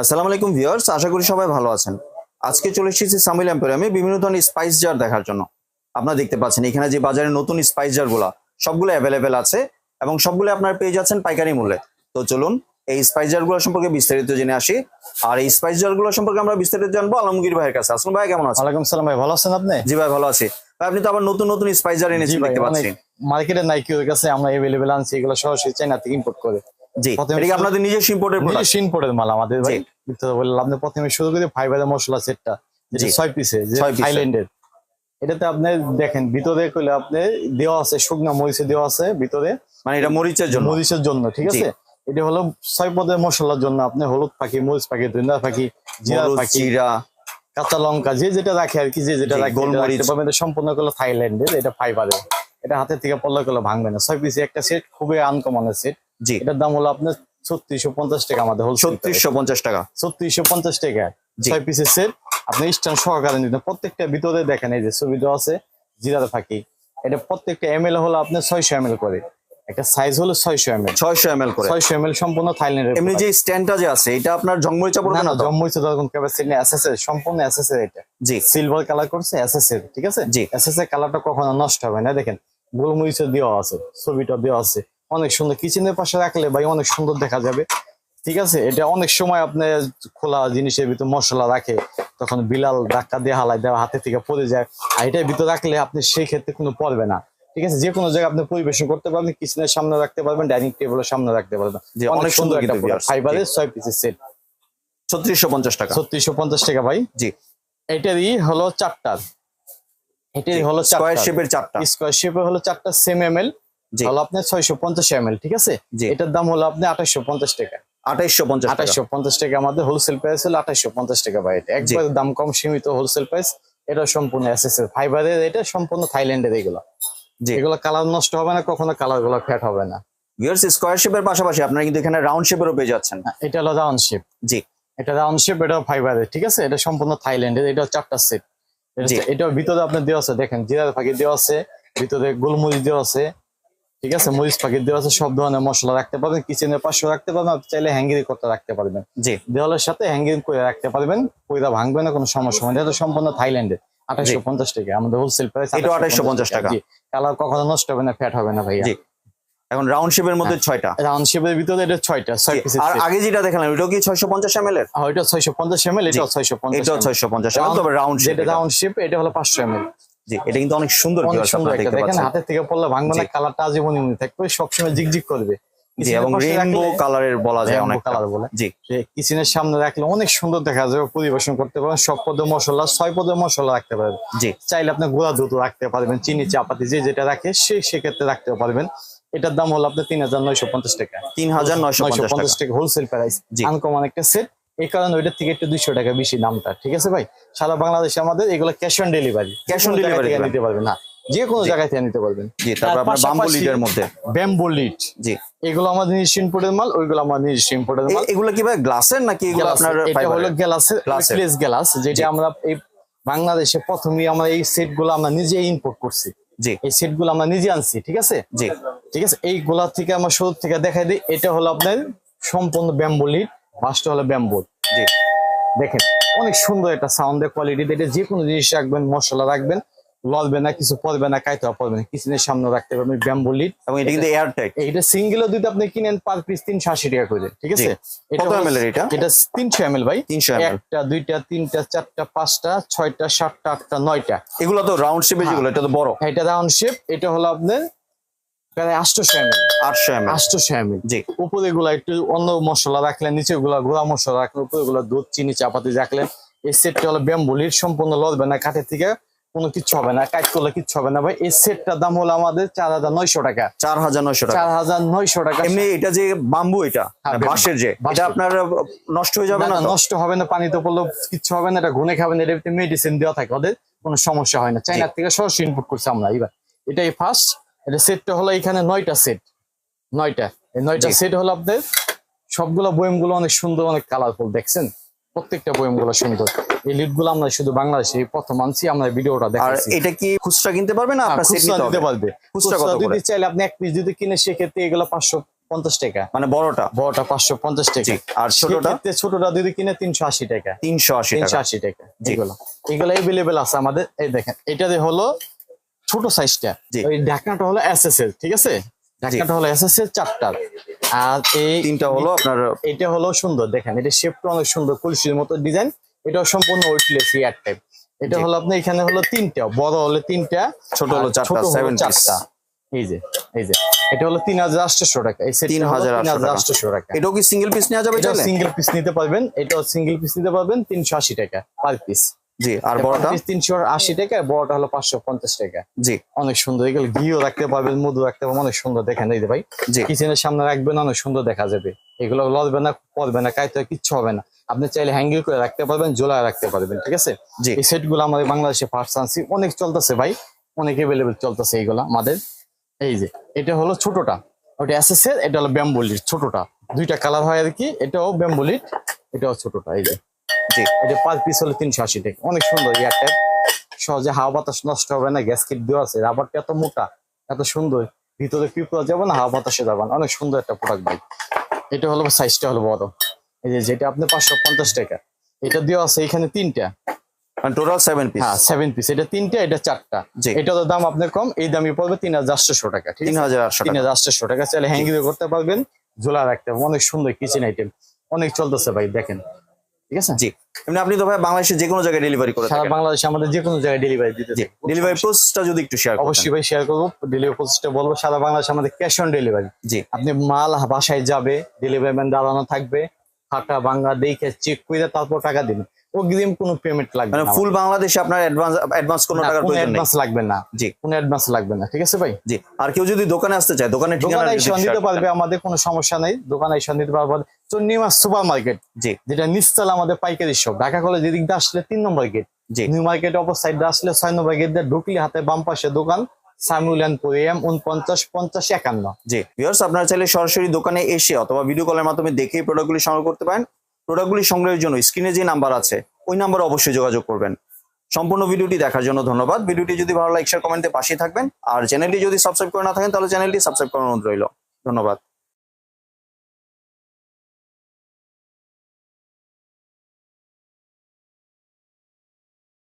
আসসালামু আলাইকুম ভিউয়ার্স আশা করি সবাই ভালো আছেন। আজকে চলে এসেছি সামিল এম্পোরিয়ামে বিভিন্ন ধরনের স্পাইস জার দেখার জন্য। আপনারা দেখতে পাচ্ছেন এখানে যে বাজারে নতুন স্পাইস জারগুলা সবগুলো অ্যাভেলেবেল আছে এবং সবগুলো আপনার পেয়ে যাচ্ছেন পাইকারি মূল্যে। তো চলুন এই স্পাইস জারগুলো সম্পর্কে বিস্তারিত জেনে আসি। আর এই স্পাইস জারগুলো সম্পর্কে আমরা বিস্তারিত জানব আলমগীর ভাইয়ের কাছে। আসলাম ভাই কেমন আছেন? ওয়ালাইকুম সালাম ভাই ভালো আছেন আপনি? জি ভাই ভালো আছি। ভাই আপনি তো আবার নতুন নতুন স্পাইস জার এনেছেন দেখতে পাচ্ছি। মার্কেটে নাই কি কাছে আমরা এভেলেবেল আনছি এগুলো সরাসরি চাইনা থেকে ইম্পোর্ট করে। জি এটা আপনাদের নিজস্ব ইম্পোর্টের নিজস্ব ইম্পোর্টের মাল আমাদের ভাই। জি। বললাম আপনি প্রথমে শুরু করে ফাইবারের মশলা সেটটা ছয় পিসে যে ছয় piece-এর। থাইল্যান্ডের এটাতে আপনি দেখেন ভিতরে কইলে আপনি দেওয়া আছে শুকনা মরিচে দেওয়া আছে ভিতরে মানে এটা মরিচের জন্য। মরিচের জন্য ঠিক আছে? এটা হলো ছয় পদের মশলার জন্য আপনি হলুদ পাখি মরিচ পাখি ধনিয়া পাখি জিরা পাখি কাঁচা লঙ্কা যে যেটা রাখে আর কি যে যেটা রাখে গোলমরিচ। সম্পূর্ণ করল থাইল্যান্ডের এটা ফাইবারের এটা হাতের থেকে পড়লে করলে ভাঙবে না। ছয় পিসে একটা সেট খুবই আনকমনের সেট জি। এটার দাম হলো আপনার ছত্রিশশো পঞ্চাশ টাকা আমাদের হোলসেল ছত্রিশশো পঞ্চাশ টাকা। ছত্রিশশো পঞ্চাশ টাকা। ছয় পিসের সেট আপনি স্ট্যান্ড সহকারে নিতেন প্রত্যেকটা ভিতরে দেখেন এই যে ছবি আছে জিরার ফাঁকি এটা প্রত্যেকটা এম এল হলো আপনার ছয়শো এম করে। একটা সাইজ হলো ছয়শো এম এল ছয়শো এম এল করে। ছয়শো এম এল সম্পূর্ণ থাইল্যান্ডের এমনি যে স্ট্যান্ডটা যে আছে এটা আপনার জংমরিচা পড়বে না জম্মুইতে তখন ক্যাপাসিটি নেই। এসএসএ সম্পূর্ণ এসএসএ এটা। জি। সিলভার কালার করছে এসএসএ ঠিক আছে? জি। এসএসএ কালারটা কখনো নষ্ট হবে না। দেখেন গোলমরিচে দেওয়া আছে ছবিটা দেওয়া আছে। অনেক সুন্দর কিচেনের পাশে রাখলে ভাই অনেক সুন্দর দেখা যাবে। ঠিক আছে? এটা অনেক সময় আপনি খোলা জিনিসের ভিতর মশলা রাখে তখন বিলাল ধাক্কা দিয়ে হালাই দেওয়া হাতে থেকে পড়ে যায়। আর এটার ভিতর রাখলে আপনি সেই ক্ষেত্রে কোনো পড়বে না। ঠিক আছে? যে কোনো জায়গায় আপনি পরিবেশন করতে পারবেন কিচেনের সামনে রাখতে পারবেন ডাইনিং টেবিলের সামনে রাখতে পারবেন। অনেক সুন্দর একটা ফাইবারের ছয় পিসের সেট ছত্রিশশো পঞ্চাশ টাকা। ছত্রিশশো পঞ্চাশ টাকা ভাই? জি। এটারই হলো চারটার। এটারই হলো স্কোয়ার শেপের চারটা। স্কোয়ার শেপে হলো চারটা সেম এম এল হলো আপনার ছয়শো পঞ্চাশ এম ঠিক আছে। এটার দাম হলো আপনি আঠাশশো পঞ্চাশ টাকা। আঠাইশশো পঞ্চাশ টাকা। পঞ্চাশ টাকা আমাদের হোলসেল প্রাইস হলো আঠাশশো পঞ্চাশ টাকা এটা একবার দাম কম সীমিত হোলসেল প্রাইস এটা সম্পূর্ণ এসএসএল ফাইবারের এটা সম্পূর্ণ থাইল্যান্ডের এগুলো। এগুলো কালার নষ্ট হবে না কখনো কালারগুলো ফ্যাট হবে না। ভিউয়ার্স স্কোয়ার শেপের পাশাপাশি আপনারা কিন্তু এখানে রাউন্ড শেপেরও পেয়ে যাচ্ছেন। এটা হলো রাউন্ড শেপ জি। এটা রাউন্ড শেপ এটা ফাইবারের ঠিক আছে? এটা সম্পূর্ণ থাইল্যান্ডের এটা চারটা সেট এটা ভিতরে আপনার দেওয়া আছে দেখেন জিরার পাখি দেওয়া আছে ভিতরে গোলমরিচ দেওয়া আছে ঠিক আছে? মরিচ পাখি দেওয়া আছে সব ধরনের মশলা রাখতে পারবেন কিচেনের পাশে রাখতে পারবেন আপনি চাইলে হ্যাঙ্গিং করতে রাখতে পারবেন। জি। দেওয়ালের সাথে হ্যাঙ্গিং করে রাখতে পারবেন কইরা ভাঙবে না কোনো সমস্যা হবে না। এটা সম্পূর্ণ থাইল্যান্ডের আঠাশশো পঞ্চাশ টাকা। আমাদের হোলসেল প্রাইস এটাও 2850 টাকা। কালার কখনো নষ্ট হবে না ফ্যাট হবে না ভাইয়া। জি। এখন রাউন্ড শেপের মধ্যে ছয়টা। রাউন্ড শেপের ভিতরে এটা ছয়টা ছয় জি, পিসের আর আগে যেটা দেখালাম এটাও কি ছয়শো পঞ্চাশ এম এল এর পঞ্চাশ এম এল এটাও ছয়শো পঞ্চাশ এটাও ছয়শো পঞ্চাশ তবে রাউন্ড শেপ যেটা রাউন্ড শেপ এটা হলো পাঁচশো এম এল জি এটা কিন্তু অনেক সুন্দর সুন্দর একটা দেখেন হাতের থেকে পড়লে ভাঙবে না। কালারটা আজীবনই মনে থাকবে সবসময় করবে। জি এবং রেইনবো কালারের বলা যায় অনেক কালার বলে। জি। কিচেনের সামনে রাখলে অনেক সুন্দর দেখা যাবে পরিবেশন করতে পারবেন সব পদের মশলা ছয় পদের মশলা রাখতে পারবেন জি। চাইলে আপনি গুঁড়া দুধ রাখতে পারবেন চিনি চাপাতি যে যেটা রাখে সে সেক্ষেত্রে রাখতে পারবেন। এটার দাম হলো আপনার তিন হাজার নয়শো পঞ্চাশ টাকা। তিন হাজার নয়শো পঞ্চাশ টাকা। Wholesale price. আনকমন একটা সেট এই কারণে ওইটার থেকে একটু দুইশো টাকা বেশি দামটা ঠিক আছে ভাই? সারা বাংলাদেশে আমাদের এগুলো cash on delivery on delivery দিবেন। নিতে পারবেন না। যে কোনো জায়গায় থেকে নিতে পারবেন। জি তারপর আপনার বাম্বু লিডের মধ্যে। ব্যাম্বো লিড জি। এগুলো আমাদের নিজস্ব ইম্পোর্টের মাল ওইগুলো আমার নিজস্ব ইম্পোর্টের মাল। এগুলো কি ভাই গ্লাসের নাকি এগুলো আপনার এটা হলো গ্লাসের গ্লাসের। গ্লাস যেটা আমরা এই বাংলাদেশে প্রথমেই আমরা এই সেটগুলো আমরা নিজে ইম্পোর্ট করছি। জি। এই সেটগুলো আমরা নিজে আনছি ঠিক আছে? জি। ঠিক আছে? এইগুলা থেকে আমরা শুরু থেকে দেখাই দিই এটা হলো আপনার সম্পূর্ণ ব্যাম্বো লিড বাসটা হলো ব্যাম্বো জি। দেখেন অনেক সুন্দর একটা সাউন্ডের কোয়ালিটি এটা যে কোনো জিনিস রাখবেন মশলা রাখবেন লড়বে না কিছু পড়বে না কাইতে পড়বে না কিচেনের সামনে রাখতে পারবেন ব্যাম্বু লিড এবং এটা কিন্তু এয়ার টাইট এইটা সিঙ্গেল যদি আপনি কিনেন পার পিস তিনশো আশি টাকা করে ঠিক আছে? এটা কত এর এটা? এটা তিনশো এম এল ভাই। 300 ml একটা দুইটা তিনটা চারটা পাঁচটা ছয়টা সাতটা আটটা নয়টা। এগুলো তো রাউন্ড শেপে যেগুলো এটা তো বড়। এটা রাউন্ড শেপ এটা হলো আপনার আটশোশো এম এল আটশো এম আটশোশো এম এল জি। উপরে গুলা একটু অন্য মশলা রাখলেন নিচে গুলা গুঁড়া মশলা রাখলেন উপরে গুলা দুধ চিনি চাপাতি রাখলেন। এই সেটটা হলো ব্যাম্বুলির সম্পূর্ণ লড়বে না কাঠের থেকে কোনো কিছু হবে না কাজ করলে কিচ্ছু হবে না। ভাই এই সেটটার দাম হলো আমাদের চার হাজার নয়শো টাকা। চার হাজার নয়শো টাকা। চার হাজার নয়শো টাকা। এমনি এটা যে বাম্বু এটা হ্যাঁ, বাঁশের যে এটা আপনার নষ্ট হয়ে যাবে না, না না? নষ্ট হবে না পানিতে পড়লেও কিচ্ছু হবে না এটা ঘুনে খাবেন এটা মেডিসিন দেওয়া থাকে ওদের কোনো সমস্যা হয় না। চাইনার থেকে সরাসরি ইনপুট করছি আমরা এবার এটাই ফার্স্ট এটা সেটটা হলো এখানে নয়টা সেট নয়টা। এই নয়টা সেট হলো আপনাদের সবগুলো বয়মগুলো অনেক সুন্দর অনেক কালারফুল দেখছেন? প্রত্যেকটা বয়মগুলো সুন্দর। এই লিডগুলো আমরা শুধু বাংলাদেশে প্রথম আনছি আমরা ভিডিওটা আর দেখাচ্ছি। এটা কি খুচরা কিনতে পারবে না আপনার সেট নিতে পারবে। খুচরা কত করে? দিতে চাইলে আপনি এক পিস যদি কিনে সেক্ষেত্রে এগুলো পাঁচশো পঞ্চাশ টাকা। মানে বড়টা? বড়টা পাঁচশো পঞ্চাশ টাকা। আর ছোটটা? ছোটটা যদি কিনে তিনশো আশি টাকা। তিনশো আশি তিনশো টাকা আশি টাকা। জি। এগুলো। এগুলো এভেলেবেল আছে আমাদের। এই দেখেন এটাতে হলো ছোট সাইজটা। ওই ঢাকনাটা হলো এস এস এর ঠিক আছে? ঢাকনাটা হলো এস এস এর চারটার। আর এই তিনটা হলো আপনার এটা হলো সুন্দর দেখেন এটা শেপটা অনেক সুন্দর কলসির মতো ডিজাইন এটাও সম্পূর্ণ ওয়েটলেস ইয়ার টাইপ এটা। হলো আপনার এখানে হলো তিনটা বড় হলো তিনটা ছোট হলো চারটা, piece। চারটা। এই যে এই যে। এটা হলো তিন হাজার আটশো টাকা। এই তিন 3,800 হাজার টাকা। আটশো টাকা। এটাও কি সিঙ্গেল পিস নেওয়া যাবে এটা সিঙ্গেল পিস নিতে পারবেন। এটাও সিঙ্গেল পিস নিতে পারবেন তিনশো আশি টাকা পার পিস জি আর বড়টা? তিনশো আশি টাকা বড়টা হলো পাঁচশো পঞ্চাশ টাকা। জি। অনেক সুন্দর এগুলো ঘিও রাখতে পারবেন মধু রাখতে পারবেন অনেক সুন্দর দেখেন এই যে ভাই। জি। কিচেনের সামনে রাখবেন অনেক সুন্দর দেখা যাবে। এগুলো লড়বে না পড়বে না কাইতে কিচ্ছু হবে না। আপনি চাইলে হ্যাঙ্গিং করে রাখতে পারবেন ঝোলায় রাখতে পারবেন ঠিক আছে? জি। এই সেটগুলো আমাদের বাংলাদেশে ফার্স্ট আনছি। অনেক চলতেছে ভাই অনেক এভেলেবেল চলতেছে এইগুলা আমাদের। এই যে এটা হলো ছোটটা। ওটা এসএস এর এটা হলো ব্যাম্বুলিট ছোটটা। দুইটা কালার হয় আর কি এটাও ব্যাম্বুলিট এটাও ছোটটা এই যে। জি এটা পার পিস হলে তিনশো আশি টাকা। অনেক সুন্দর ইয়ার টাইপ সহজে হাওয়া বাতাস নষ্ট হবে না গ্যাস কিট দেওয়া আছে। রাবারটা এত মোটা এত সুন্দর। ভিতরে পিঁপড়া যাবে না হাওয়া বাতাসে যাবে না। অনেক সুন্দর একটা প্রোডাক্ট ভাই। এটা হলো সাইজটা হলো বড়। এই যে যেটা আপনার পাঁচশো পঞ্চাশ টাকা। এটা দেওয়া আছে এখানে তিনটা। টোটাল সেভেন পিস হ্যাঁ সেভেন পিস এটা তিনটা এটা চারটা। এটার দাম আপনার কম। এই দামই পড়বে তিন হাজার আটশোশো টাকা তিন হাজার আটশো তিন টাকা হাজার আটশোশো টাকা। চাইলে হ্যাঙ্গিং করতে পারবেন। ঝোলা রাখতে অনেক সুন্দর কিচেন আইটেম অনেক চলতেছে ভাই দেখেন। ঠিক আছে? জি। এমনি আপনি তো ভাই বাংলাদেশের যে কোনো জায়গায় ডেলিভারি করে সারা বাংলাদেশে আমাদের যে কোনো জায়গায় ডেলিভারি দিতে জি ডেলিভারি প্রসেসটা যদি একটু শেয়ার অবশ্যই ভাই শেয়ার করব। ডেলিভারি প্রসেসটা বলব সারা বাংলাদেশে আমাদের ক্যাশ অন ডেলিভারি জি। আপনি মাল বাসায় যাবে ডেলিভারি ম্যান দাঁড়ানো থাকবে ফাটা ভাঙ্গা দেখে চেক করে তারপর টাকা দিবেন। অগ্রিম কোনো পেমেন্ট লাগবে মানে না ফুল বাংলাদেশে আপনার অ্যাডভান্স অ্যাডভান্স কোনো টাকার প্রয়োজন নেই। অ্যাডভান্স লাগবে না। জি। কোনো অ্যাডভান্স লাগবে না ঠিক আছে ভাই? জি। আর কেউ যদি দোকানে আসতে চায় দোকানে ঠিকানা করতেন। পারবে আমাদের কোনো সমস্যা নেই। দোকানে এসে নিতে পারবে চন্ডিমা সুপার মার্কেট। জি। যেটা নিচতলা আমাদের পাইকারি শপ ঢাকা কলেজ এদিক দিয়ে আসলে তিন নম্বর গেট জি। নিউ মার্কেট অপর সাইড দিয়ে আসলে ছয় নম্বর গেট দিয়ে ঢুকলে হাতে বাম পাশে দোকান উনপঞ্চাশ পঞ্চাশ একান্ন। জি। ভিউয়ার্স আপনারা চাইলে সরাসরি দোকানে এসে অথবা ভিডিও কলের মাধ্যমে দেখে প্রোডাক্টগুলি সংগ্রহ করতে পারেন। প্রোডাক্টগুলি সংগ্রহের জন্য স্ক্রিনে যে নাম্বার আছে ওই নাম্বারে অবশ্যই যোগাযোগ করবেন। সম্পূর্ণ ভিডিওটি দেখার জন্য ধন্যবাদ। ভিডিওটি যদি ভালো শেয়ার কমেন্টে পাশে থাকবেন। আর চ্যানেলটি যদি সাবস্ক্রাইব করে না থাকেন তাহলে চ্যানেলটি সাবস্ক্রাইব করার অনুরোধ রইল। ধন্যবাদ।